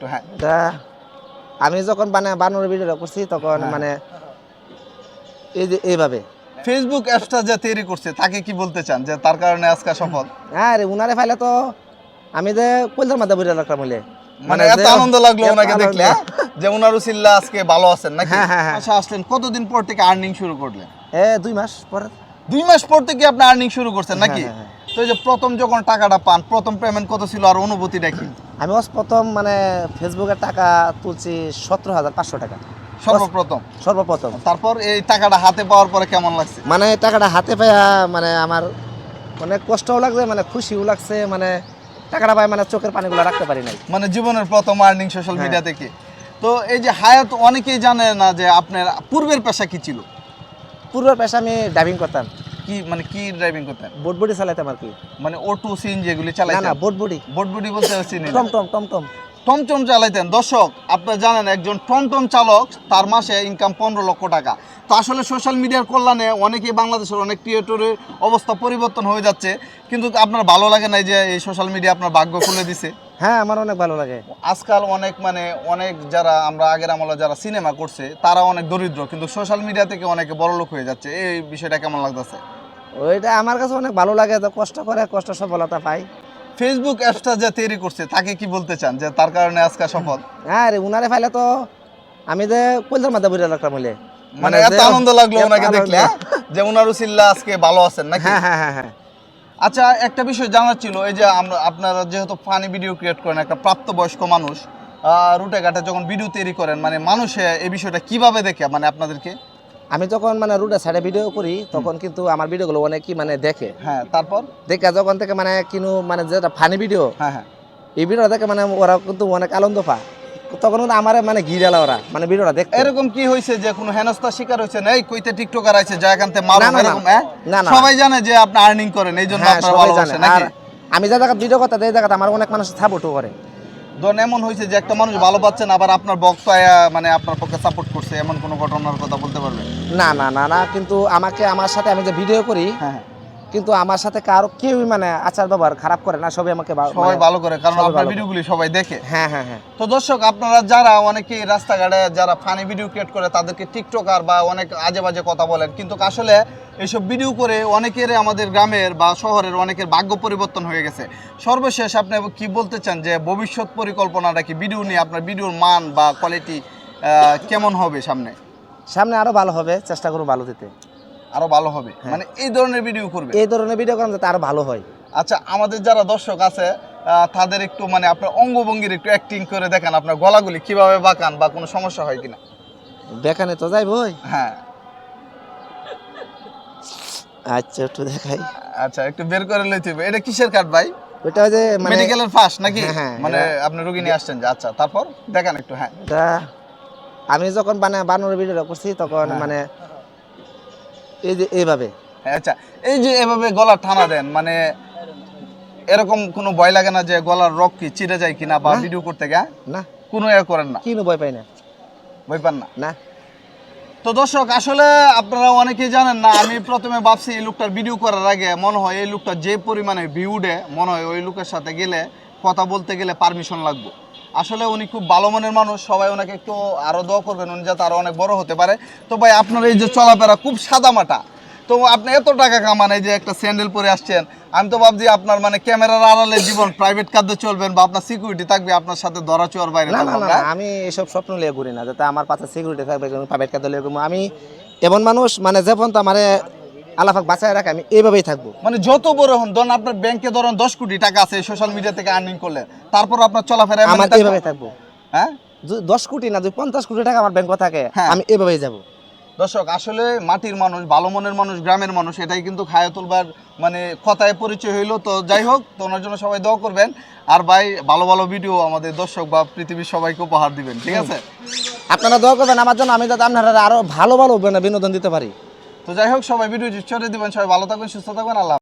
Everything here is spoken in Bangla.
একটু হ্যাঁ। আমি যখন মানে বানর ভিডিওটা করছি তখন হ্যাঁ। মানে এই যে এইভাবে। ফেসবুক অ্যাপসটা যে তৈরি করছে তাকে কি বলতে চান যে তার কারণে আজকে সফল? হ্যাঁ রে উনারে ফাইলে তো আমি যে কলজার মাথা বুঝে রাখলাম বলে মানে এত আনন্দ লাগল ওনাকে দেখলে হ্যাঁ? যে ওনার উসিল্লা আজকে ভালো আছেন নাকি? হ্যাঁ। আচ্ছা আসলেন কতদিন পর থেকে আর্নিং শুরু করলেন? এ দুই মাস পরে। দুই মাস পর থেকে আপনি আর্নিং শুরু করছেন নাকি? তো এই যে প্রথম যখন টাকাটা পান প্রথম পেমেন্ট কত ছিল আর অনুভূতি কি আমি প্রথম মানে ফেসবুকে টাকা তুলছি সতেরো হাজার পাঁচশো টাকা। সর্বপ্রথম? সর্বপ্রথম। তারপর এই টাকাটা হাতে পাওয়ার পরে কেমন লাগছে? মানে টাকাটা হাতে পাইয়া মানে আমার অনেক কষ্টও লাগছে মানে খুশিও লাগছে মানে টাকাটা পাই মানে চোখের পানিগুলো রাখতে পারি নাই। মানে জীবনের প্রথম আর্নিং সোশ্যাল। মিডিয়া থেকে তো এই যে হায়াত অনেকেই জানে না যে আপনার পূর্বের পেশা কি ছিল? পূর্বের পেশা আমি ড্রাইভিং করতাম। কি মানে কি ড্রাইভিং করতেন? বোট বডি চালাইতাম আর কি। মানে অটো সিন যেগুলি না চালাইতেন? না বোট বডি। বোট বুটি বলতে চিনি না। টম টম টম টম। টমটম চালাইতেন। দর্শক আপনারা জানেন একজন টমটম চালক তার মাসে ইনকাম পনেরো লক্ষ টাকা। তো আসলে সোশ্যাল মিডিয়ার কল্যাণে অনেকেই বাংলাদেশের অনেক ক্রিয়েটরের অবস্থা পরিবর্তন হয়ে যাচ্ছে। কিন্তু আপনার ভালো লাগে না যে এই সোশ্যাল মিডিয়া আপনার ভাগ্য খুলে দিছে? হ্যাঁ আমার অনেক ভালো লাগে। আজকাল অনেক মানে অনেক যারা আমরা আগের আমলে যারা সিনেমা করছে তারা অনেক দরিদ্র। কিন্তু সোশ্যাল মিডিয়া থেকে অনেকে বড় লোক হয়ে যাচ্ছে। এই বিষয়টা কেমন লাগতেছে? ওইটা আমার কাছে অনেক ভালো লাগে তো কষ্ট করে কষ্ট সফলতা পাই। ফেসবুক অ্যাপসটা যে তৈরি করছে তাকে কি বলতে চান যে তার কারণে আজকে সফল? হ্যাঁ রে উনারে ফাইলে তো আমি যে কলজার মাথা বুঝে রাখলাম বলে মানে এত আনন্দ লাগল ওনাকে দেখলে হ্যাঁ? যে ওনার উসিল্লা আজকে ভালো আছেন নাকি? হ্যাঁ হ্যাঁ হ্যাঁ হ্যাঁ। আচ্ছা একটা বিষয় জানার ছিল এই যে আমরা আপনারা যেহেতু ফানি ভিডিও ক্রিয়েট করেন একটা প্রাপ্তবয়স্ক মানুষ রুটে ঘাটে যখন ভিডিও তৈরি করেন মানে মানুষে এই বিষয়টা কীভাবে দেখে মানে আপনাদেরকে? আমি যখন মানে রুটের সাইডে ভিডিও করি তখন কিন্তু আমার ভিডিওগুলো অনেকই মানে দেখে। হ্যাঁ তারপর? দেখে যখন থেকে মানে কিনু মানে যেটা ফানি ভিডিও হ্যাঁ হ্যাঁ। এই ভিডিওটা দেখে মানে ওরা কিন্তু অনেক আনন্দ পায়। তখন কিন্তু আমার মানে ঘিরালা ওরা মানে ভিডিওটা দেখতে। এরকম কি হয়েছে যে কোনো হেনস্থা শিকার হয়েছে? না এই কইতে টিকটকার যা এখানতে মারো। এরকম হ্যাঁ? না, না। সবাই জানে যে আপনি আর্নিং করেন এই জন্য হ্যাঁ আপনার সবাই ভালোবাসে জানে। আর নাকি আমি যা জায়গা ভিডিও কথা এই জায়গাতে আমার অনেক মানুষ সাপোর্টও করে। ধরুন এমন হয়েছে যে একটা মানুষ ভালো পাচ্ছেন আবার আপনার বক্ত মানে আপনার পক্ষে সাপোর্ট করছে এমন কোনো ঘটনার কথা বলতে পারবেন? না না না না কিন্তু আমাকে আমার সাথে আমি যে ভিডিও করি হ্যাঁ হ্যাঁ। কিন্তু আমার সাথে কারও কেউই মানে আচার ব্যবহার খারাপ করে না সবাই আমাকে সবাই মানে- ভালো করে কারণ আপনার। ভিডিওগুলি সবাই দেখে। হ্যাঁ হ্যাঁ হ্যাঁ। তো দর্শক আপনারা যারা অনেকেই রাস্তাঘাটে যারা ফানি ভিডিও ক্রিয়েট করে তাদেরকে টিকটকার বা অনেক আজে বাজে কথা বলেন কিন্তু আসলে এইসব ভিডিও করে অনেকের আমাদের গ্রামের বা শহরের অনেকের ভাগ্য পরিবর্তন হয়ে গেছে। সর্বশেষ আপনি কি বলতে চান যে ভবিষ্যৎ পরিকল্পনাটা কি? ভিডিও নিয়ে আপনার ভিডিওর মান বা কোয়ালিটি কেমন হবে সামনে? সামনে আরও ভালো হবে চেষ্টা করব ভালো দিতে। আরও ভালো হবে। হ্যাঁ। মানে এই ধরনের ভিডিও করবে। এই ধরনের ভিডিও করেন যাতে আরও ভালো হয়। আচ্ছা আমাদের যারা দর্শক আছে তাদের একটু মানে আপনার অঙ্গভঙ্গির একটু অ্যাক্টিং করে দেখান আপনার গলাগুলি কীভাবে বাঁকান বা কোনো সমস্যা হয় কিনা। দেখানে তো যাই বই হ্যাঁ। আচ্ছা একটু দেখাই। আচ্ছা একটু বের করে লইতে হবে এটা কিসের কার্ড ভাই? ওই যে মানে মেডিকেলের ফার্স্ট নাকি? হ্যাঁ, হ্যাঁ, মানে আপনি রোগী নিয়ে আসছেন যে আচ্ছা তারপর দেখান একটু হ্যাঁ। আমি যখন মানে বানর ভিডিওটা করছি তখন। মানে এই যে এইভাবে। হ্যাঁ, আচ্ছা এই যে এভাবে গলা টানা দেন মানে এরকম কোনো ভয় লাগে না যে গলার রক কি চিড়ে যায় কিনা বা ভিডিও করতে গা না। কোনো এ করেন না। কিনু ভয় পাই না। ভয় পান না? না। তো দর্শক আসলে আপনারা অনেকেই জানেন না আমি প্রথমে ভাবছি এই লোকটার ভিডিও করার আগে মনে হয় এই লোকটা যে পরিমাণে ভিউ দেয় মনে হয় ওই লোকের সাথে গেলে কথা বলতে গেলে পারমিশন লাগবে। আসলে উনি খুব ভালো মনের মানুষ সবাই ওনাকে একটু আরও দোয়া করবেন উনি যাতে আরও অনেক বড় হতে পারে। তো ভাই আপনার এই যে চলাফেরা খুব সাদামাটা। তো আপনি এত টাকা কামান এই যে একটা স্যান্ডেল পরে আসছেন আমি তো ভাবছি আপনার মানে ক্যামেরার আড়ালে জীবন প্রাইভেট কার্ডে চলবেন বা আপনার সিকিউরিটি থাকবে আপনার সাথে ধরা চোয়ার বাইরে না না? না, আমি এসব স্বপ্ন লিয়ে ঘুরি না যাতে আমার পাশে সিকিউরিটি থাকবে প্রাইভেট কার্ড লিয়ে আমি এমন মানুষ মানে যেমন তো আমার আলাফাক বাঁচায় রাখে আমি এইভাবেই থাকব। মানে যত বড় হন ধরুন আপনার ব্যাংকে ধরুন দশ কোটি টাকা আছে সোশ্যাল মিডিয়া থেকে আর্নিং করলেন তারপর আপনার চলাফেরা আমার এইভাবে থাকব। হ্যাঁ? দশ কোটি না যদি পঞ্চাশ কোটি টাকা আমার ব্যাংকে থাকে হ্যাঁ। আমি এইভাবেই যাব। দর্শক আসলে মাটির মানুষ ভালো মনের মানুষ গ্রামের মানুষ এটাই কিন্তু খায়াতুলবার মানে কথায় পরিচয় হইল। তো যাই হোক তো ওনার জন্য সবাই দোয়া করবেন। আর ভাই ভালো ভালো ভিডিও আমাদের দর্শক বা পৃথিবীর সবাইকে উপহার দিবেন ঠিক আছে? আপনারা দোয়া করবেন আমার জন্য আমি যাতে আপনারা আরও ভালো ভালো বিনোদন দিতে পারি। তো যাই হোক সবাই ভিডিও চলে দিবেন সবাই ভালো থাকবেন সুস্থ থাকবেন আল্লাহ।